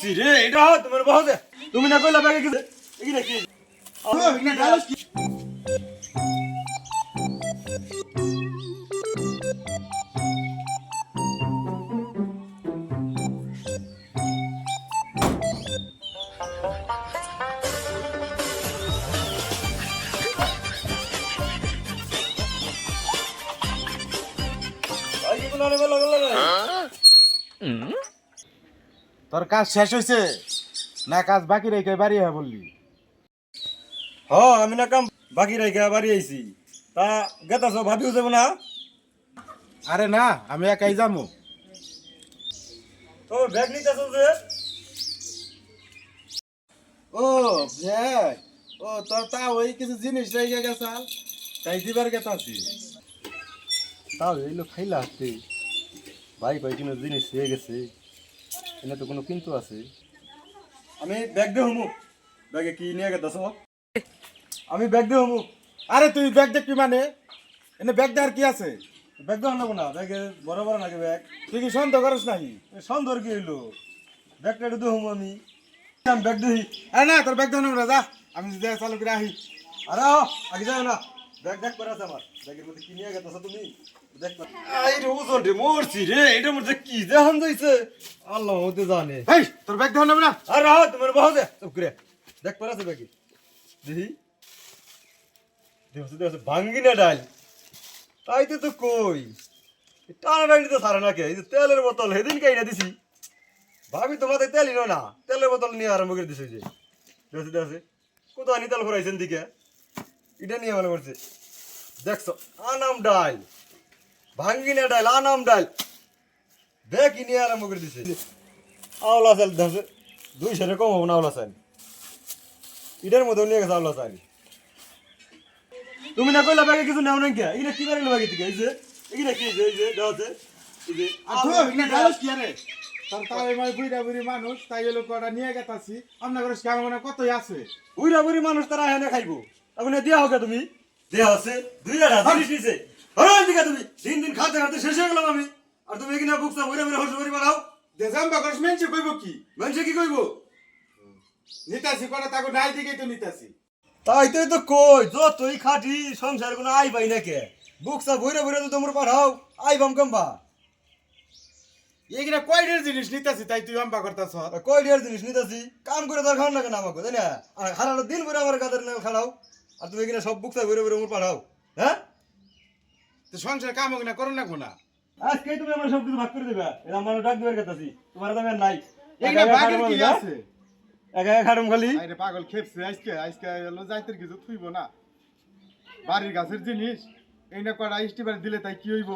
মরছি রে এটা তোমার বহতে তুমি না কইলা ব্যাগে কিছু কি নাকি তোর কাজ শেষ হয়েছে না কাজ বাকি রেখে বাড়ি হয়ে বললি। হ আমি না কাম বাকি রাইখা বাড়ি আইছি। তা গেতাছ ভাবিও যাব না? আরে না আমি একাই যাব। তো ব্যাগ নিতেছ যে? ও ভাই ও তোর তা ওই কিছু জিনিস রেখে গেছে তাই দিবার গেতাছি। তাও এইলো খাইলা আসতে ভাই ভাই কয়েকদিনের জিনিস হয়ে গেছে। এনে তো কোনো কিন্তু আছে। আমি ব্যাগ দে হমু ব্যাগে কি নিয়ে গেতাছ আমি ব্যাগ দে হমু আরে তুই ব্যাগ দেখবি মানে? এনে ব্যাগ দেওয়ার কি আছে? ব্যাগ দেওয়া নেব না ব্যাগে বড় বড় নাকি ব্যাগ তুই কি সন্দেহ করিস নাকি? সন্দর কি হইল? ব্যাগটা একটু দেবো আমি। আমি ব্যাগ দিই আরে না তোর ব্যাগ দেওয়া না যা। আমি দেয়া চালু করে আহি আরে আগে যাও না। ব্যাগ ব্যাগ করে আছে আমার। ব্যাগের মধ্যে কি নিয়ে গেছো তুমি? দেখ আই রে ওজন রে মরছি রে এটার মধ্যে কি দেখান যাইছে? আল্লাহ হতে জানে। তোর ব্যাগ না? আরে রাও তোমার বাহু দে চুপ করে। দেখ পরে আছে ব্যাগে। দেখি। দেখছি দেখছি ভাঙ্গি না ডাল। তাইতে তো কই। টানা ডালি তো সারা না কে এই যে তেলের বোতল সেদিন কাইনা দিছি? ভাবি তোমাদের তেল না। তেলের বোতল নিয়ে আরম্ভ করে দিছে যে। দেখছি দেখছি কোথাও আনি তেল ভরাইছেন দিকে? এটা নিয়ে মনে করছে। দেখছ আনাম ডাল ভাঙ্গি না ডাল আনাম ডাল। দেখি নিয়ে আরম্ভ করে দিছে। আওলা চাল দুইশো রে কম হব না আওলা চাল। ইটার মধ্যে নিয়ে গেছে আওলা চাল। তুমি না কইলা ব্যাগে কিছু নেও নাকি? এটা কি বারে ব্যাগে থেকে? এই যে কি যে এই যে দাওতে এই যে আর তুই ডালস কি আরে? তোর বুড়া বুড়ি মানুষ তাই এলো কটা নিয়ে গেতাছি। আমরা করে কতই আছে। বুড়া বুড়ি মানুষ তারা এখানে খাইবো। এখন দিয়া হোক তুমি? দেয়া আছে। দুই হাজার জিনিস নিছে হরান দিকে তুমি। দিন দিন খাতে খাতে শেষ হয়ে গেলাম আমি। আর তুমি এখানে বুকসা বুড়া বুড়া হর্ষ করি বাড়াও। দেজাম বাকস মেনছে কইব কি? মানুষে কি কইবো? নিতাছি কটা তাকে নাই দিকেই তো নিতাছি তাই তো তো কই যতই খাটি সংসার কোনো আই পাই না কে? বুকসা বুড়া বুড়া তো তোমরা পাঠাও আই বাম কম্বা এইগুলা কয়টার জিনিস নিতাছি তাই তুই আম্বা করতাছ? কয় ডিয়ার জিনিস নিতেছি কাম করে তার খাওয়ান না কেন আমাকে তাই না? আর খারাপ দিন ভরে আমার কাদের না খাড়াও আর তুমি এখানে সব বুকটা ঘুরে ঘুরে উমর পাঠাও হ্যাঁ? তো সংসার কাম না করো না কোনা। আজকে তুমি আমার সব কিছু ভাগ করে দেবে। এটা আমার ডাক দেবার কথা তোমার দামে নাই। বাগের কি? আছে? একা একা খাটুম খালি? আরে পাগল খেপছে আজকে আজকে এলো যাইতে কিছু থুইব না। বাড়ির গাছের জিনিস এই না কটা স্টিমার দিলে তাই কি হইব?